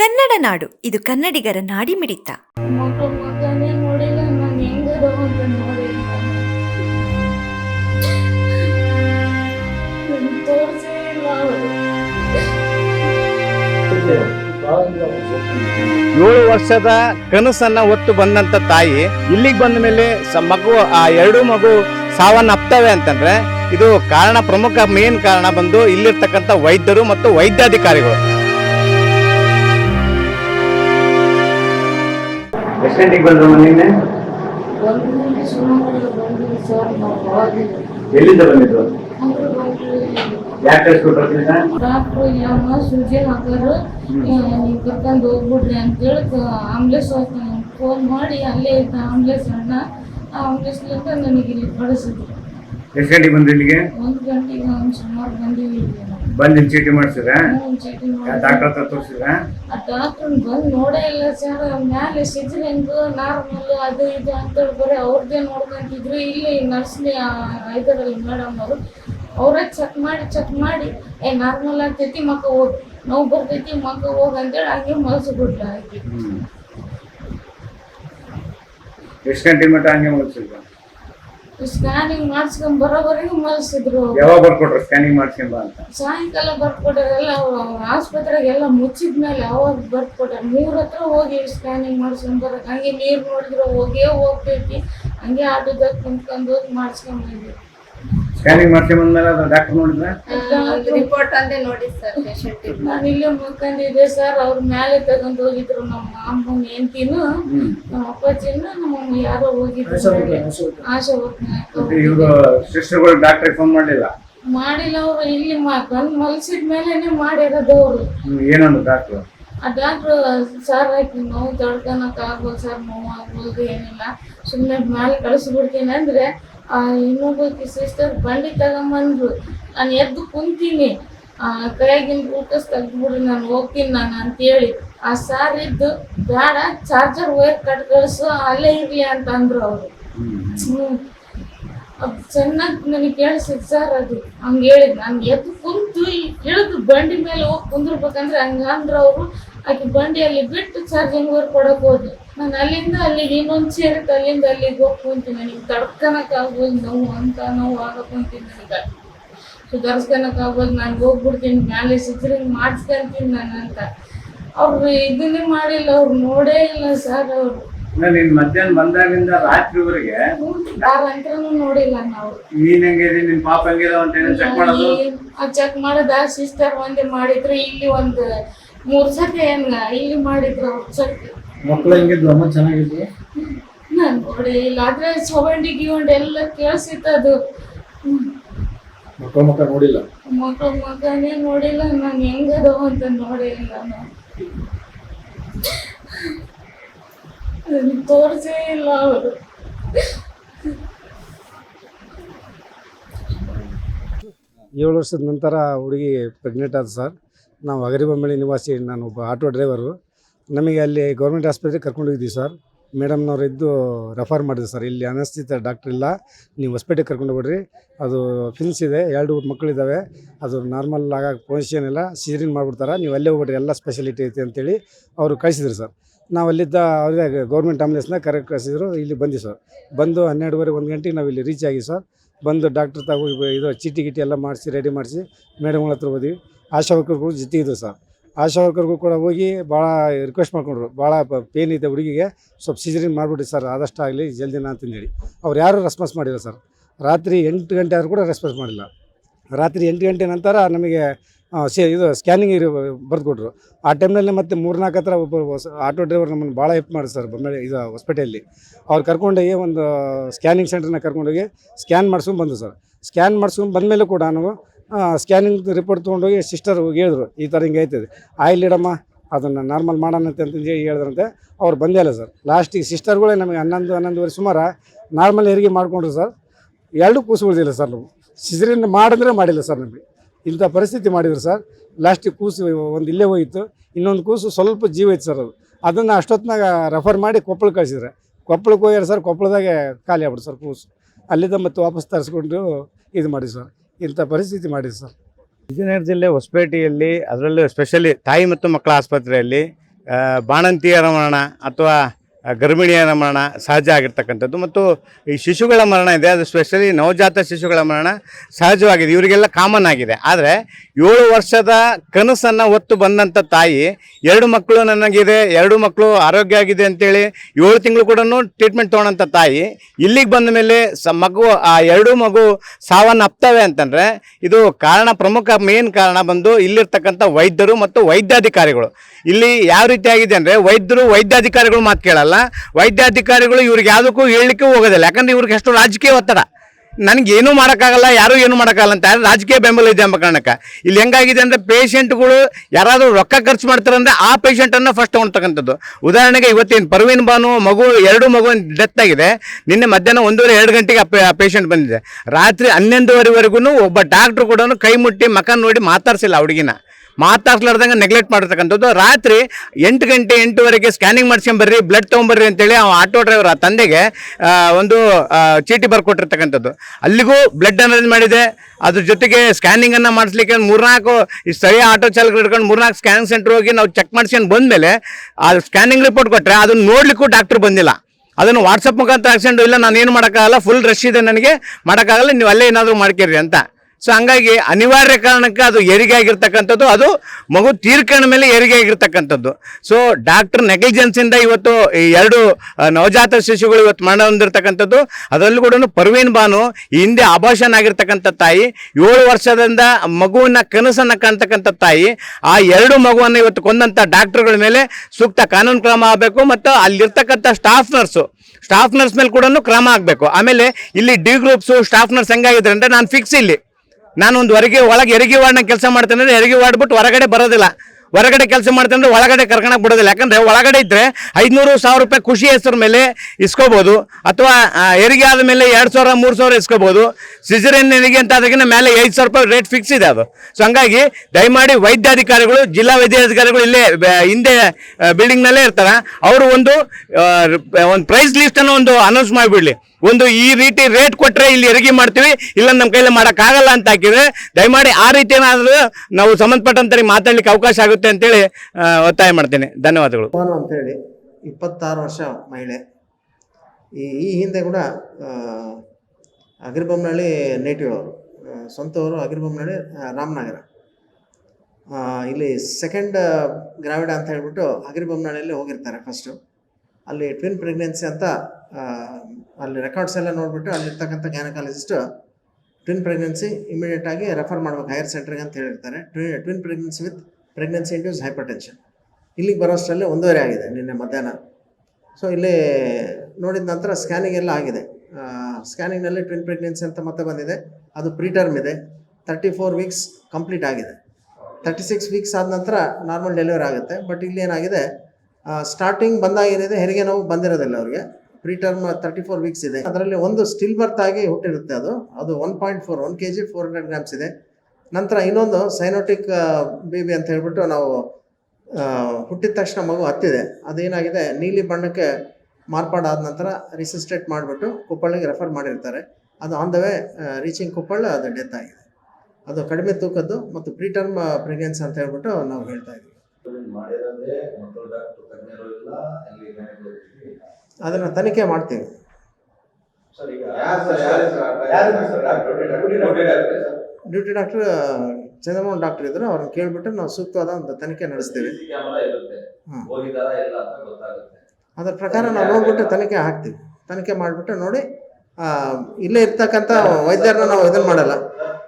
ಕನ್ನಡ ನಾಡು, ಇದು ಕನ್ನಡಿಗರ ನಾಡಿ ಮಿಡಿತ ಏಳು ವರ್ಷದ ಕನಸನ್ನ ಹೊತ್ತು ಬಂದಂತ ತಾಯಿ, ಇಲ್ಲಿಗೆ ಬಂದ ಮೇಲೆ ಮಗು, ಆ ಎರಡು ಮಗು ಸಾವನ್ನಪ್ತವೆ ಅಂತಂದ್ರೆ, ಇದು ಕಾರಣ ಪ್ರಮುಖ ಮೇನ್ ಕಾರಣ ಬಂದು ಇಲ್ಲಿರ್ತಕ್ಕಂಥ ವೈದ್ಯರು ಮತ್ತು ವೈದ್ಯಾಧಿಕಾರಿಗಳು. ಎಷ್ಟು ಗಂಟೆಗೆ ಬಂದ್ರು ನಿನ್ನೆ? ಸರ್ ನಾವು ಎಲ್ಲಿಂದ ಬಂದಿದ್ರು ಡಾಕ್ಟ್ರು ಯಾಕೆ ಕಳಿಸ್ಕೊಟ್ರು ಡಾಕ್ಟ್ರು ಯಮ್ಮ ಸೂಜಿ ಹಾಕೋರು ನೀವು ಕರ್ಕೊಂಡು ಹೋಗ್ಬಿಡ್ರಿ ಅಂತೇಳಿ ಆಂಬ್ಲೆನ್ಸ್ ಫೋನ್ ಮಾಡಿ ಅಲ್ಲೇ ಇದ್ದ ಆಂಬ್ಲೆನ್ಸ್ ಅಣ್ಣ ಆ ಆಂಬ್ಲೆನ್ಸ್ಲಿಂದ ನನಗೆ ಇಲ್ಲಿ ಕಳಿಸಿದ್ರು ಎಷ್ಟು ಗಂಟೆಗೆ ಬಂದ್ರಿ ಇಲ್ಲಿಗೆ ಒಂದು ಗಂಟೆಗೆ ಸುಮಾರು ಬಂದೀವಿ ಇಲ್ಲಿ. ನಾವು. ಬಂದು ಚೀಟಿ ಮಾಡಿಸಿದ್ರ? ಹ್ಮ್, ಚೀಟಿ ಮಾಡಿ ಡಾಕ್ಟರ್ ಹತ್ರ ತೋರಿಸಿದ್ರ? ಆ ಡಾಕ್ಟರ್ ಬಂದು ನೋಡೇ ಇಲ್ಲ ಸರ್ ಮ್ಯಾಲೆ ಸಿಜ್ರಿಂಗ್ ನಾರ್ಮಲ್ ಅದು ಇದು ಅಂತೇಳಿ ಬರೀ ಅವ್ರದ್ದೇ ನೋಡ್ಕೊಂತಿದ್ರು. ಇಲ್ಲಿ ನರ್ಸ್ಲಿ ಇದಾರಲ್ಲ ಮೇಡಮ್ ಅವರು ಅವರೇ ಚೆಕ್ ಮಾಡಿ ಚೆಕ್ ಮಾಡಿ ಏ ನಾರ್ಮಲ್ ಆಗ್ತೈತಿ ಮಕ್ಕ ಹೋಗಿ ನೋವು ಬರ್ತೈತಿ ಮಕ್ಕ ಹೋಗಿ ಅಂತೇಳಿ ಹಂಗೆ ಮಲ್ಸಿಬಿಟ್ಲ ಆಕಿ ಎಷ್ಟು ಗಂಟೆ ಮಟ್ಟ ಹಂಗೆ ಮುಗಿಸಿದ್ರು ಸ್ಕ್ಯಾನಿಂಗ್ ಮಾಡಿಸ್ಕೊಂಡ್ ಬರೋವರೆಗೂ ಮಲ್ಸಿದ್ರು. ಯಾವಾಗ ಬರ್ಕೊಟ್ರು? ಸ್ಕ್ಯಾನಿಂಗ್ ಮಾಡ್ಸ್ಕೊಂಬ ಅಂತ. ಸಾಯಂಕಾಲ ಬರ್ಕೊಟ್ಟಾರೆಲ್ಲ ಆಸ್ಪತ್ರೆಗೆಲ್ಲ ಮುಚ್ಚಿದ್ಮೇಲೆ ಅವಾಗ ಬರ್ಕೊಟ್ಟಾರೆ ಮೂರ್ ಹತ್ರ ಹೋಗಿ ಸ್ಕ್ಯಾನಿಂಗ್ ಮಾಡಿಸ್ಕೊಂಡ್ ಬರೋಕೆ ಹಂಗೆ ನೀರು ನೋಡಿದ್ರೆ ಹೋಗೇ ಹೋಗ್ತೈತಿ. ಹಂಗೆ ಆಟೋದಾಗ ಕುಂತ್ಕೊಂಡು ಹೋಗಿ ಮಾಡಿಸ್ಕೊಂಡ್ ಬಂದ್ವಿ. ಸ್ಕ್ಯಾನಿಂಗ್ ಮಾಡ್ಸ್ಕೊಂಬಂದ್ಮೇಲೆ ಅದು ಡಾಕ್ಟರ್ ನೋಡಿದ್ರ? ರಿಪೋರ್ಟ್ ಅಂದೇ ನೋಡಿ ಸರ್ ಪೇಷಂಟ್ ನಾನು ಇಲ್ಲೇ ಮುಳ್ಕೊಂಡಿದ್ದೆ ಸರ್ ಅವ್ರ ಮೇಲೆ ತಗೊಂಡ್ ಹೋಗಿದ್ರು ನಮ್ಮ ಅಮ್ಮನ ಹೆಂಡತಿನು. ನಮ್ಮ ಅಪ್ಪಾಜಿನ ನಮ್ಮಮ್ಮ ಯಾರೋ ಹೋಗಿದ್ರು. ಆಶಾ ಇವರು ಸಿಸ್ಟರ್ಗಳು ಡಾಕ್ಟರ್ ಫೋನ್ ಮಾಡಲಿಲ್ಲ ಮಾಡಿಲ್ಲ? ಅವ್ರು ಇಲ್ಲಿ ಬಂದ್ ಮಲ್ಸಿದ ಮೇಲೆನೆ ಮಾಡಿರೋದು ಅವ್ರು. ಏನಂದ್ರು ಡಾಕ್ಟರ್ ಆ ಡಾಕ್ಟ್ರು ಸರ್ ಆಯ್ತು ನೋವು ತಡ್ಕೊಳಕ್ ಆಗ್ಬೋದು ಸರ್ ನೋವು ಆಗ್ಬೋದು ಏನಿಲ್ಲ. ಸುಮ್ಮನೆ ಮೇಲೆ ಕಳಿಸ್ಬಿಡ್ತೀನಿ ಅಂದ್ರೆ ಆ ಇನ್ನೊಬ್ಬ ಸಿಸ್ಟರ್ ಬಂಡಿ ತಗೊಂಬಂದ್ರು. ನಾನು ಎದ್ದು ಕುಂತೀನಿ. ಆ ಕೈಯಾಗಿನ ರೂಟಸ್ ತೆಗ್ದ್ಬಿಡ್ರಿ ನಾನು ಹೋಗ್ತೀನಿ ನಾನು ಅಂತೇಳಿ. ಆ ಸಾರ್ ಇದ್ದು ಬೇಡ ಚಾರ್ಜರ್ ವೈರ್ ಕಟ್ ಕಳಿಸು ಅಲ್ಲೇ ಇರ್ಲಿ ಅಂತ ಅಂದ್ರು ಅವರು. ಹ್ಮ್. ಅದು ಚೆನ್ನಾಗಿ ನನಗೆ ಕೇಳಿಸಿದ್ ಸರ್ ಅದು. ಹಂಗೆ ಹೇಳಿದ್, ನಾನು ಎದ್ದು ಕುಂತು, ಇಳಿದು ಬಂಡಿ ಮೇಲೆ ಹೋಗಿ ಕುಂದಿರ್ಬೇಕಂದ್ರೆ ಹಂಗ ಅಂದ್ರ ಅವರು. ಆಕೆ ಬಂಡಿಯಲ್ಲಿ ಬಿಟ್ಟು ಚಾರ್ಜಿಂಗ್ ವೈರ್ ಕೊಡಕ್ ಹೋದ್ಲು. ನಾನು ಅಲ್ಲಿಂದ ಅಲ್ಲಿಗೆ ಇನ್ನೊಂದು ಚೇರ್ ಅಲ್ಲಿಂದ ಅಲ್ಲಿಗೆ ಹೋಗಿ ಕುಂತೀನಿ. ನನಗೆ ತಡ್ಕೊಳಕ್ ಆಗ್ಬೋದು ನೋವು ಅಂತ ನೋವು ಆಗ ಕುಂತೀನಿ ನನಗೆ ಸುಧಾರಿಸ್ಕೊಳಕ್ ಆಗ್ಬೋದು ನಾನು ಹೋಗ್ಬಿಡ್ತೀನಿ ಮ್ಯಾಲೆ ಸಿದ್ರಿಂಗ್ ಮಾಡಿಸ್ಕೊಂತೀನಿ ನಾನು ಅಂತ. ಅವ್ರು ಇದನ್ನೇ ಮಾಡಿಲ್ಲ ಅವ್ರು ನೋಡೇ ಇಲ್ಲ ಸರ್ ಅವರು. ನೀನ್ ಮಧ್ಯಾಹ್ನ ಬಂದಾಗಿಂದ ರಾತ್ರಿವರೆಗೆ ಯಾರಂತ್ರನೂ ನೋಡಿಲ್ಲ ನಾವು. ನೀನ್ ಹೆಂಗಿದೆ ನಿನ್ ಪಾಪ ಹೆಂಗಿದೆ ಅಂತ ಏನೋ ಚೆಕ್ ಮಾಡೋದು? ಚೆಕ್ ಮಾಡೋದ ಸಿಸ್ಟರ್ ಒಂದೇ ಮಾಡಿದ್ರು ಇಲ್ಲಿ ಒಂದು ಮೂರ್ ಸತಿ ಏನ್ ಇಲ್ಲಿ ಮಾಡಿದ್ರು ಅವ್ರ ಚೆಕ್ ಮಕ್ಕಳು ಹೆಂಗಿದ್ರು ಅಮ್ಮ ಚೆನ್ನಾಗಿದ್ರು ನಾನ್ ನೋಡಿ ಇಲ್ಲ ಆದ್ರೆ ಸೊಗಂಡಿ ಗಿವಂಡಿ ಎಲ್ಲ ಕೇಳಿಸಿತ್ತು ಅದು. ಮಕ್ಕಳ ಮಕ್ಕ ನೋಡಿಲ್ಲ? ಮಕ್ಕಳ ಮಗನೇ ನೋಡಿಲ್ಲ ನಾನು ಹೆಂಗದ ಅಂತ ನೋಡಿಲ್ಲ ನಾನು. ತೋರಿಸೇ ತೋರ್ಸೇ ಇಲ್ಲ ಅವರು. ಏಳು ವರ್ಷದ ನಂತರ ಹುಡುಗಿ ಪ್ರೆಗ್ನೆಂಟ್ ಆದ ಸರ್ ನಾವು ಅಗರಿಬೊಮ್ಮಳಿ ನಿವಾಸಿ ನಾನು ಒಬ್ಬ ಆಟೋ ಡ್ರೈವರು ನಮಗೆ ಅಲ್ಲಿ ಗೌರ್ಮೆಂಟ್ ಆಸ್ಪತ್ರೆಗೆ ಕರ್ಕೊಂಡು ಹೋಗಿದ್ವಿ ಸರ್ ಮೇಡಮ್ನವ್ರು ಇದ್ದು ರೆಫರ್ ಮಾಡಿದ್ರು ಸರ್ ಇಲ್ಲಿ ಅನಸ್ಥಿತ ಡಾಕ್ಟ್ರ್ ಇಲ್ಲ. ನೀವು ಹೊಸ್ಪೇಟೆಗೆ ಕರ್ಕೊಂಡು ಹೋಗ್ಬಿಡ್ರಿ ಅದು ಫಿನ್ಸ್ ಇದೆ. ಎರಡು ಮಕ್ಕಳಿದ್ದಾವೆ ಅದು ನಾರ್ಮಲ್ ಆಗೋಕೆ ಪೊಸಿಷನ್ ಇಲ್ಲ. ಸೀರಿನ್ ಮಾಡಿಬಿಡ್ತಾರೆ. ನೀವು ಅಲ್ಲೇ ಹೋಗ್ಬಿಡ್ರಿ. ಎಲ್ಲ ಸ್ಪೆಷಾಲಿಟಿ ಐತೆ ಅಂತೇಳಿ ಅವರು ಕಳಿಸಿದ್ರು ಸರ್ ನಾವು ಅಲ್ಲಿದ್ದ ಅವ್ರಿಗೆ ಗೌರ್ಮೆಂಟ್ ಆಂಬುಲೆನ್ಸ್ನ ಕರೆಕ್ಟ್ ಕಳಿಸಿದ್ರು. ಇಲ್ಲಿ ಬಂದಿ ಸರ್ ಬಂದು ಹನ್ನೆರಡುವರೆ ಒಂದು ಗಂಟೆಗೆ ನಾವು ಇಲ್ಲಿ ರೀಚ್ ಆಗಿ ಸರ್ ಬಂದು ಡಾಕ್ಟ್ರ್ ತಾವು ಇದು ಚೀಟಿ ಗಿಟಿ ಎಲ್ಲ ಮಾಡಿಸಿ ರೆಡಿ ಮಾಡಿಸಿ ಮೇಡಮ್ಗಳ ಹತ್ರ ಹೋದ್ವಿ. ಆಶಾ ವರ್ಕರ್ಗಳು ಜೊತೆ ಇದ್ದರು ಸರ್ ಆಶಾ ವರ್ಕರ್ಗೂ ಕೂಡ ಹೋಗಿ ಭಾಳ ರಿಕ್ವೆಸ್ಟ್ ಮಾಡ್ಕೊಂಡ್ರು. ಭಾಳ ಪೇನ್ ಇದೆ ಹುಡುಗಿಗೆ. ಸ್ವಲ್ಪ ಸಿಜರಿನ್ ಮಾಡಿಬಿಡಿ ಸರ್ ಆದಷ್ಟು ಆಗಲಿ ಜಲ್ದಿನ ಅಂತಂದೇಳಿ ಅವ್ರು ಯಾರೂ ರೆಸ್ಪಾನ್ಸ್ ಮಾಡಿಲ್ಲ ಸರ್ ರಾತ್ರಿ ಎಂಟು ಗಂಟೆ ಆದರೂ ಕೂಡ ರೆಸ್ಪಾನ್ಸ್ ಮಾಡಿಲ್ಲ. ರಾತ್ರಿ ಎಂಟು ಗಂಟೆ ನಂತರ ನಮಗೆ ಸಿ, ಇದು ಸ್ಕ್ಯಾನಿಂಗ್ ಇರೋ ಬರೆದುಕೊಟ್ರು. ಆ ಟೈಮ್ನಲ್ಲಿ ಮತ್ತೆ ಮೂರ್ನಾಲ್ಕು ಹತ್ರ ಒಬ್ಬ ಆಟೋ ಡ್ರೈವರ್ ನಮ್ಮನ್ನು ಭಾಳ ಹೆಲ್ಪ್ ಮಾಡಿ ಸರ್ ಬೊಮ್ಮೆ ಇದು ಹೊಸ್ಪೇಟೆಯಲ್ಲಿ ಅವ್ರು ಕರ್ಕೊಂಡೋಗಿ ಒಂದು ಸ್ಕ್ಯಾನಿಂಗ್ ಸೆಂಟ್ರನ್ನ ಕರ್ಕೊಂಡೋಗಿ ಸ್ಕ್ಯಾನ್ ಮಾಡಿಸ್ಕೊಂಡು ಬಂದು ಸರ್ ಸ್ಕ್ಯಾನ್ ಮಾಡಿಸ್ಕೊಂಡು ಬಂದಮೇಲೆ ಕೂಡ ನಾವು ಸ್ಕ್ಯಾನಿಂಗ್ ರಿಪೋರ್ಟ್ ತೊಗೊಂಡೋಗಿ ಸಿಸ್ಟರ್ ಹೋಗಿ ಹೇಳಿದ್ರು, ಈ ಥರ ಹಿಂಗೆ ಆಯ್ತದೆ. ಆಯಿಲ್ ಇಡಮ್ಮ, ಅದನ್ನು ನಾರ್ಮಲ್ ಮಾಡೋಣಂತೆ ಅಂತ ಹೇಳಿ ಹೇಳಿದ್ರಂತೆ. ಅವ್ರು ಬಂದೇ ಇಲ್ಲ ಸರ್ ಲಾಸ್ಟಿಗೆ ಸಿಸ್ಟರ್ಗಳೇ ನಮಗೆ ಹನ್ನೊಂದು, ಹನ್ನೊಂದುವರೆ ಸುಮಾರು ನಾರ್ಮಲ್ ಹೆರಿಗೆ ಮಾಡಿಕೊಂಡ್ರು ಸರ್ ಎರಡು ಕೂಸು ಉಳಿದಿಲ್ಲ ಸರ್ ನಾವು ಸಿಸರಿನ್ ಮಾಡಿದ್ರೆ ಮಾಡಿಲ್ಲ ಸರ್ ನಮಗೆ. ಇಂಥ ಪರಿಸ್ಥಿತಿ ಮಾಡಿದ್ರು ಸರ್ ಲಾಸ್ಟಿಗೆ ಕೂಸು ಒಂದು ಇಲ್ಲೇ ಹೋಯಿತು. ಇನ್ನೊಂದು ಕೂಸು ಸ್ವಲ್ಪ ಜೀವ ಐತೆ ಸರ್ ಅದು. ಅದನ್ನು ಅಷ್ಟೊತ್ತಿನಾಗ ರೆಫರ್ ಮಾಡಿ ಕೊಪ್ಪಳ ಕಳಿಸಿದ್ರೆ. ಕೊಪ್ಪಳಕ್ಕೆ ಹೋಗ್ಯಾರ ಸರ್ ಕೊಪ್ಪಳದಾಗೆ ಖಾಲಿ ಆಗ್ಬಿಡ್ತು ಸರ್ ಕೂಸು. ಅಲ್ಲಿಂದ ಮತ್ತೆ ವಾಪಸ್ ತರಿಸ್ಕೊಂಡು ಇದು ಮಾಡಿ ಸರ್ ಇಂಥ ಪರಿಸ್ಥಿತಿ ಮಾಡಿದೆ ಸರ್. ವಿಜಯನಗರ ಜಿಲ್ಲೆ ಹೊಸಪೇಟೆಯಲ್ಲಿ, ಅದರಲ್ಲೂ ಎಸ್ಪೆಷಲಿ ತಾಯಿ ಮತ್ತು ಮಕ್ಕಳ ಆಸ್ಪತ್ರೆಯಲ್ಲಿ ಬಾಣಂತಿಯ ಬಾಣಂತಿಯರ ಮರಣ ಅಥವಾ ಆ, ಗರ್ಭಿಣಿಯರ ಮರಣ ಸಹಜ ಆಗಿರ್ತಕ್ಕಂಥದ್ದು. ಮತ್ತು ಈ ಶಿಶುಗಳ ಮರಣ ಇದೆ. ಅದು ಸ್ಪೆಷಲಿ ನವಜಾತ ಶಿಶುಗಳ ಮರಣ ಸಹಜವಾಗಿದೆ. ಇವರಿಗೆಲ್ಲ ಕಾಮನ್ ಆಗಿದೆ. ಆದರೆ ಏಳು ವರ್ಷದ ಕನಸನ್ನು ಹೊತ್ತು ಬಂದಂಥ ತಾಯಿ ಎರಡು ಮಕ್ಕಳು ನನಗಿದೆ ಎರಡು ಮಕ್ಕಳು ಆರೋಗ್ಯ ಆಗಿದೆ ಅಂತೇಳಿ ಏಳು ತಿಂಗಳು ಕೂಡ ಟ್ರೀಟ್ಮೆಂಟ್ ತೊಗೊಳಂಥ ತಾಯಿ ಇಲ್ಲಿಗೆ ಬಂದ ಮೇಲೆ ಸ ಮಗು ಆ ಎರಡು ಮಗು ಸಾವನ್ನಪ್ತವೆ ಅಂತಂದರೆ ಇದು ಕಾರಣ ಪ್ರಮುಖ ಮೇನ್ ಕಾರಣ ಬಂದು ಇಲ್ಲಿರ್ತಕ್ಕಂಥ ವೈದ್ಯರು ಮತ್ತು ವೈದ್ಯಾಧಿಕಾರಿಗಳು. ಇಲ್ಲಿ ಯಾವ ರೀತಿ ಆಗಿದೆ ಅಂದರೆ ವೈದ್ಯರು ವೈದ್ಯಾಧಿಕಾರಿಗಳು ಮಾತು ಕೇಳಲ್ಲ. ವೈದ್ಯಾಧಿಕಾರಿಗಳು ಇವ್ರಿಗೆ ಯಾವುದಕ್ಕೂ ಹೇಳಲಿಕ್ಕೆ ಹೋಗೋದಿಲ್ಲ. ಯಾಕಂದ್ರೆ ಇವ್ರಿಗೆ ಅಷ್ಟು ರಾಜಕೀಯ ಒತ್ತಡ. ನನಗೇನು ಮಾಡೋಕ್ಕಾಗಲ್ಲ, ಯಾರೂ ಏನು ಮಾಡೋಕ್ಕಾಗಲ್ಲ ಅಂತ ರಾಜಕೀಯ ಬೆಂಬಲ ಇದೆ ಎಂಬ ಕಾರಣಕ್ಕೆ. ಇಲ್ಲಿ ಹೆಂಗಾಗಿದೆ ಅಂದರೆ ಪೇಷೆಂಟ್ಗಳು ಯಾರಾದರೂ ರೊಕ್ಕ ಖರ್ಚು ಮಾಡ್ತಾರೆ ಅಂದರೆ ಆ ಪೇಷಂಟನ್ನು ಫಸ್ಟ್ ತೊಗೊಂಡ್ತಕ್ಕಂಥದ್ದು. ಉದಾಹರಣೆಗೆ ಇವತ್ತೇನು ಪರ್ವೀನ್ ಬಾನು ಮಗು, ಎರಡು ಮಗು ಡೆತ್ ಆಗಿದೆ. ನಿನ್ನೆ ಮಧ್ಯಾಹ್ನ ಒಂದೂವರೆ, ಎರಡು ಗಂಟೆಗೆ ಆ ಪೇಷಂಟ್ ಬಂದಿದೆ. ರಾತ್ರಿ ಹನ್ನೊಂದುವರೆವರೆಗೂ ಒಬ್ಬ ಡಾಕ್ಟ್ರು ಕೂಡ ಕೈ ಮುಟ್ಟಿ ಮಕ ನೋಡಿ ಮಾತಾಡಿಸಿಲ್ಲ ಹುಡುಗಿನ. ಮಾತಾಡ್ಸ್ಲಾರ್ದಂಗೆ ನೆಗ್ಲೆಕ್ಟ್ ಮಾಡಿರ್ತಕ್ಕಂಥದ್ದು. ರಾತ್ರಿ ಎಂಟು ಗಂಟೆ, ಎಂಟುವರೆಗೆ ಸ್ಕ್ಯಾನಿಂಗ್ ಮಾಡ್ಸ್ಕೊಂಬರ್ರಿ ಬ್ಲಡ್ ತೊಗೊಂಬರ್ರಿ ಅಂತೇಳಿ ಆ ಆಟೋ ಡ್ರೈವರ್ ಆ ತಂದೆಗೆ ಒಂದು ಚೀಟಿ ಬರ್ಕೊಟ್ಟಿರ್ತಕ್ಕಂಥದ್ದು. ಅಲ್ಲಿಗೂ ಬ್ಲಡ್ ಅರೇಂಜ್ ಮಾಡಿದೆ. ಅದ್ರ ಜೊತೆಗೆ ಸ್ಕ್ಯಾನಿಂಗನ್ನು ಮಾಡಿಸ್ಲಿಕ್ಕೆ ಮೂರ್ನಾಲ್ಕು, ಈ ಸ್ಥಳೀಯ ಆಟೋ ಚಾಲಕರು ಹಿಡ್ಕೊಂಡು ಮೂರ್ನಾಲ್ಕು ಸ್ಕ್ಯಾನಿಂಗ್ ಸೆಂಟರ್ ಹೋಗಿ ನಾವು ಚೆಕ್ ಮಾಡ್ಸ್ಕೊಂಡು ಬಂದಮೇಲೆ ಆ ಸ್ಕ್ಯಾನಿಂಗ್ ರಿಪೋರ್ಟ್ ಕೊಟ್ಟರೆ ಅದನ್ನು ನೋಡ್ಲಿಕ್ಕೂ ಡಾಕ್ಟ್ರು ಬಂದಿಲ್ಲ. ಅದನ್ನು ವಾಟ್ಸಪ್ ಮುಖಾಂತರ ಹಾಕ್ಸ್ಕೊಂಡು ಇಲ್ಲ ನಾನು ಏನು ಮಾಡೋಕ್ಕಾಗಲ್ಲ ಫುಲ್ ರಶ್ ಇದೆ ನನಗೆ, ಮಾಡೋಕ್ಕಾಗಲ್ಲ, ನೀವು ಅಲ್ಲೇ ಏನಾದರೂ ಮಾಡ್ಕೇರಿ ಅಂತ. ಸೊ ಹಂಗಾಗಿ ಅನಿವಾರ್ಯ ಕಾರಣಕ್ಕೆ ಅದು ಹೆರಿಗೆ ಆಗಿರ್ತಕ್ಕಂಥದ್ದು, ಅದು ಮಗು ತೀರ್ಕೊಂಡ ಮೇಲೆ ಹೆರಿಗೆ ಆಗಿರ್ತಕ್ಕಂಥದ್ದು. ಸೊ ಡಾಕ್ಟರ್ ನೆಗ್ಲಿಜೆನ್ಸಿಂದ ಇವತ್ತು ಈ ಎರಡು ನವಜಾತ ಶಿಶುಗಳು ಇವತ್ತು ಮರಣ ಹೊಂದಿರತಕ್ಕಂಥದ್ದು ಅದರಲ್ಲೂ ಕೂಡ ಪರ್ವೀನ್ ಬಾನು ಹಿಂದೆ ಆಭಾಷನ್ ಆಗಿರ್ತಕ್ಕಂಥ ತಾಯಿ, ಏಳು ವರ್ಷದಿಂದ ಮಗುವಿನ ಕನಸನ್ನು ಕಾಣ್ತಕ್ಕಂಥ ತಾಯಿ, ಆ ಎರಡು ಮಗುವನ್ನು ಇವತ್ತು ಕೊಂದಂಥ ಡಾಕ್ಟರ್ಗಳ ಮೇಲೆ ಸೂಕ್ತ ಕಾನೂನು ಕ್ರಮ ಆಗಬೇಕು ಮತ್ತು ಅಲ್ಲಿರ್ತಕ್ಕಂಥ ಸ್ಟಾಫ್ ನರ್ಸು ಸ್ಟಾಫ್ ನರ್ಸ್ ಮೇಲೆ ಕೂಡ ಕ್ರಮ ಆಗಬೇಕು. ಆಮೇಲೆ ಇಲ್ಲಿ ಡಿ ಗ್ರೂಪ್ಸು ಸ್ಟಾಫ್ ನರ್ಸ್ ಹೆಂಗಾಗಿದ್ರೆ ಅಂದರೆ ನಾನು ಫಿಕ್ಸ್ ಇಲ್ಲಿ. ನಾನು ಒಂದು ಹೊರಗೆ ಒಳಗೆ ಹೆರಿಗೆ ವಾರ್ಡ್ನ ಕೆಲಸ ಮಾಡ್ತೇನೆ ಅಂದರೆ ಹೆರಿಗೆ ವಾರ್ಡ್ ಬಿಟ್ಟು ಹೊರಗಡೆ ಬರೋದಿಲ್ಲ. ಹೊರಗಡೆ ಕೆಲಸ ಮಾಡ್ತೇನೆ ಅಂದ್ರೆ ಒಳಗಡೆ ಕರ್ಕೊಳಕ್ ಬಿಡೋದಿಲ್ಲ. ಯಾಕಂದ್ರೆ ಒಳಗಡೆ ಇದ್ರೆ ಐದುನೂರು ಸಾವಿರ ರೂಪಾಯಿ ಖುಷಿ ಹೆಸರು ಮೇಲೆ ಇಸ್ಕೋಬಹುದು ಅಥವಾ ಹೆರಿಗೆ ಆದ ಮೇಲೆ ಎರಡು ಸಾವಿರ, ಮೂರು ಸಾವಿರ ಇಸ್ಕೋಬಹುದು ಸಿಜರಿಯನ್ ಹೆರಿಗೆ ಅಂತ ಅದಕ್ಕಿಂತ ಮೇಲೆ ಐದು ಸಾವಿರ ರೂಪಾಯಿ ರೇಟ್ ಫಿಕ್ಸ್ ಇದೆ ಅದು. ಸೊ ಹಂಗಾಗಿ ದಯಮಾಡಿ ವೈದ್ಯಾಧಿಕಾರಿಗಳು, ಜಿಲ್ಲಾ ವೈದ್ಯಾಧಿಕಾರಿಗಳು ಇಲ್ಲೇ ಹಿಂದೆ ಬಿಲ್ಡಿಂಗ್ನಲ್ಲೇ ಇರ್ತಾರೆ. ಅವರು ಒಂದು ಒಂದು ಪ್ರೈಸ್ ಲಿಸ್ಟನ್ನು ಒಂದು ಅನೌನ್ಸ್ ಮಾಡಿಬಿಡ್ಲಿ. ಒಂದು ಈ ರೀತಿ ರೇಟ್ ಕೊಟ್ಟರೆ ಇಲ್ಲಿ ಹೆರಿಗೆ ಮಾಡ್ತೀವಿ. ಇಲ್ಲ ನಮ್ಮ ಕೈಲಿ ಮಾಡೋಕ್ಕಾಗಲ್ಲ ಅಂತ ಹಾಕಿದ್ರೆ ದಯಮಾಡಿ ಆ ರೀತಿ ಏನಾದರೂ ನಾವು ಸಂಬಂಧಪಟ್ಟಂತರಿಗೆ ಮಾತಾಡ್ಲಿಕ್ಕೆ ಅವಕಾಶ ಆಗುತ್ತೆ ಅಂತೇಳಿ ಒತ್ತಾಯ ಮಾಡ್ತೇನೆ. ಧನ್ಯವಾದಗಳು. ಅಂತೇಳಿ, ಇಪ್ಪತ್ತಾರು ವರ್ಷ ಮಹಿಳೆ. ಈ ಹಿಂದೆ ಕೂಡ ಅಗ್ರಿಬೊಮ್ಮನಹಳ್ಳಿ ನೇಟಿವ್ ಅವರು. ಸ್ವಂತ ಸ್ವಂತವರು ಅಗ್ರಿಬೊಮ್ಮನಹಳ್ಳಿ ರಾಮನಗರ. ಇಲ್ಲಿ ಸೆಕೆಂಡ್ ಗ್ರಾವಿಡ ಅಂತ ಹೇಳ್ಬಿಟ್ಟು ಅಗ್ರಿಬೊಮ್ಮನಹಳ್ಳಿಯಲ್ಲಿ ಹೋಗಿರ್ತಾರೆ ಫಸ್ಟು ಅಲ್ಲಿ ಟ್ವಿನ್ ಪ್ರೆಗ್ನೆನ್ಸಿ ಅಂತ ಅಲ್ಲಿ ರೆಕಾರ್ಡ್ಸ್ ಎಲ್ಲ ನೋಡಿಬಿಟ್ಟು ಅಲ್ಲಿರ್ತಕ್ಕಂಥ ಗ್ಯಾನಕಾಲಜಿಸ್ಟ್ ಟ್ವಿನ್ ಪ್ರೆಗ್ನೆನ್ಸಿ ಇಮಿಡಿಯೇಟ್ ಆಗಿ ರೆಫರ್ ಮಾಡ್ಬೇಕು ಹೈಯರ್ ಸೆಂಟ್ರಿಗೆ ಅಂತ ಹೇಳಿರ್ತಾರೆ. Twin twin pregnancy with pregnancy induce hypertension ಇಲ್ಲಿಗೆ ಬರೋಷ್ಟರಲ್ಲಿ ಒಂದೂವರೆ ಆಗಿದೆ ನಿನ್ನೆ ಮಧ್ಯಾಹ್ನ. ಸೊ ಇಲ್ಲಿ ನೋಡಿದ ನಂತರ ಸ್ಕ್ಯಾನಿಂಗ್ ಎಲ್ಲ ಆಗಿದೆ. ಸ್ಕ್ಯಾನಿಂಗ್ನಲ್ಲಿ ಟ್ವಿನ್ ಪ್ರೆಗ್ನೆನ್ಸಿ ಅಂತ ಮತ್ತೆ ಬಂದಿದೆ. ಅದು ಪ್ರೀಟರ್ಮ್ ಇದೆ. ತರ್ಟಿ ಫೋರ್ ವೀಕ್ಸ್ ಕಂಪ್ಲೀಟ್ ಆಗಿದೆ. ತರ್ಟಿ ಸಿಕ್ಸ್ ವೀಕ್ಸ್ ಆದ ನಂತರ ನಾರ್ಮಲ್ ಡೆಲಿವರಿ ಆಗುತ್ತೆ. ಬಟ್ ಇಲ್ಲಿ ಏನಾಗಿದೆ? ಸ್ಟಾರ್ಟಿಂಗ್ ಬಂದಾಗ ಏನಿದೆ, ಹೆರಿಗೆ ನೋವು ಬಂದಿರೋದಿಲ್ಲ ಅವ್ರಿಗೆ. ಪ್ರೀಟರ್ಮ್ ತರ್ಟಿ ಫೋರ್ ವೀಕ್ಸ್ ಇದೆ. ಅದರಲ್ಲಿ ಒಂದು ಸ್ಟಿಲ್ ಬರ್ತ್ ಆಗಿ ಹುಟ್ಟಿರುತ್ತೆ ಅದು. ಅದು one point four one K G four hundred grams ಇದೆ. ನಂತರ ಇನ್ನೊಂದು ಸೈನೋಟಿಕ್ ಬೇಬಿ ಅಂತ ಹೇಳ್ಬಿಟ್ಟು ನಾವು ಹುಟ್ಟಿದ ತಕ್ಷಣ ಮಗು ಹತ್ತಿದೆ. ಅದೇನಾಗಿದೆ, ನೀಲಿ ಬಣ್ಣಕ್ಕೆ ಮಾರ್ಪಾಡಾದ ನಂತರ ರಿಸಿಸ್ಟೇಟ್ ಮಾಡಿಬಿಟ್ಟು ಕುಪ್ಪಳ್ಳಿಗೆ ರೆಫರ್ ಮಾಡಿರ್ತಾರೆ. ಅದು on the way reaching Kuppalli ಅದು ಡೆತ್ ಆಗಿದೆ. ಅದು ಕಡಿಮೆ ತೂಕದ್ದು ಮತ್ತು ಪ್ರೀಟರ್ಮ್ ಪ್ರೆಗ್ನೆನ್ಸಿ ಅಂತ ಹೇಳ್ಬಿಟ್ಟು ನಾವು ಹೇಳ್ತಾ ಅದನ್ನು ತನಿಖೆ ಮಾಡ್ತೀವಿ ಡ್ಯೂಟಿ ಡಾಕ್ಟರ್ ಚಂದ್ರಮೋಹನ್ ಡಾಕ್ಟರ್ ಇದ್ರು ಅವ್ರನ್ನ ಕೇಳ್ಬಿಟ್ಟು ನಾವು ಸೂಕ್ತವಾದ ಒಂದು ತನಿಖೆ ನಡೆಸ್ತೀವಿ. ಅದ್ರ ಅದರ ಪ್ರಕಾರ ನಾವು ನೋಡ್ಬಿಟ್ಟು ತನಿಖೆ ಹಾಕ್ತೀವಿ. ತನಿಖೆ ಮಾಡಿಬಿಟ್ಟು ನೋಡಿ ಇಲ್ಲೇ ಇರ್ತಕ್ಕಂಥ ವೈದ್ಯರನ್ನ ನಾವು ಇದನ್ನು ಮಾಡಲ್ಲ.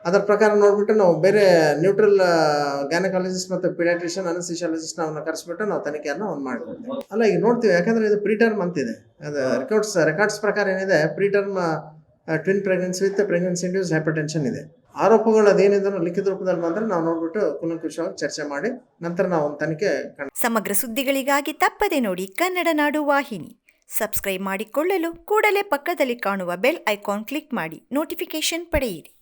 ಅದರ ಪ್ರಕಾರ ನೋಡ್ಬಿಟ್ಟು ನಾವು ಬೇರೆ ನ್ಯೂಟ್ರಲ್ ಗ್ಯಾನಕಾಲಜಿಸ್ಟ್ ಮತ್ತು ಪಿಡಾಟ್ರಿಷಿಯನ್ ಅನಸ್ಟಿಷಿಯಾಲಜಿಸ್ಟ್ ಅವನ್ನ ಕರೆಸ್ಬಿಟ್ಟು ನಾವು ತನಿಖೆಯನ್ನು ಒಂದು ಮಾಡ್ಕೊಡ್ತೀವಿ ಅಲ್ಲ, ಈಗ ನೋಡ್ತೀವಿ, ಯಾಕಂದ್ರೆ ಇದು ಪ್ರೀಟರ್ಮ್ ಅಂತಿದೆ ಅದು ರೆಕಾರ್ಡ್ಸ್ ರೆಕಾರ್ಡ್ಸ್ ಪ್ರಕಾರ ಏನಿದೆ preterm twin pregnancy with pregnancy induce hypertension ಇದೆ. ಆರೋಪಗಳು ಅದೇನಿದ್ರು ಲಿಖಿತ ರೂಪದಲ್ಲಿ ಬಂದ್ರೆ ನಾವು ನೋಡ್ಬಿಟ್ಟು ಕುಲಂಕುಷವಾಗಿ ಚರ್ಚೆ ಮಾಡಿ, ನಂತರ ನಾವು ಒಂದು ತನಿಖೆ ಸಮಗ್ರ ಸುದ್ದಿಗಳಿಗಾಗಿ ತಪ್ಪದೆ ನೋಡಿ ಕನ್ನಡ ನಾಡು ವಾಹಿನಿ. ಸಬ್ಸ್ಕ್ರೈಬ್ ಮಾಡಿಕೊಳ್ಳಲು ಕೂಡಲೇ ಪಕ್ಕದಲ್ಲಿ ಕಾಣುವ ಬೆಲ್ ಐಕಾನ್ ಕ್ಲಿಕ್ ಮಾಡಿ ನೋಟಿಫಿಕೇಶನ್ ಪಡೆಯಿರಿ.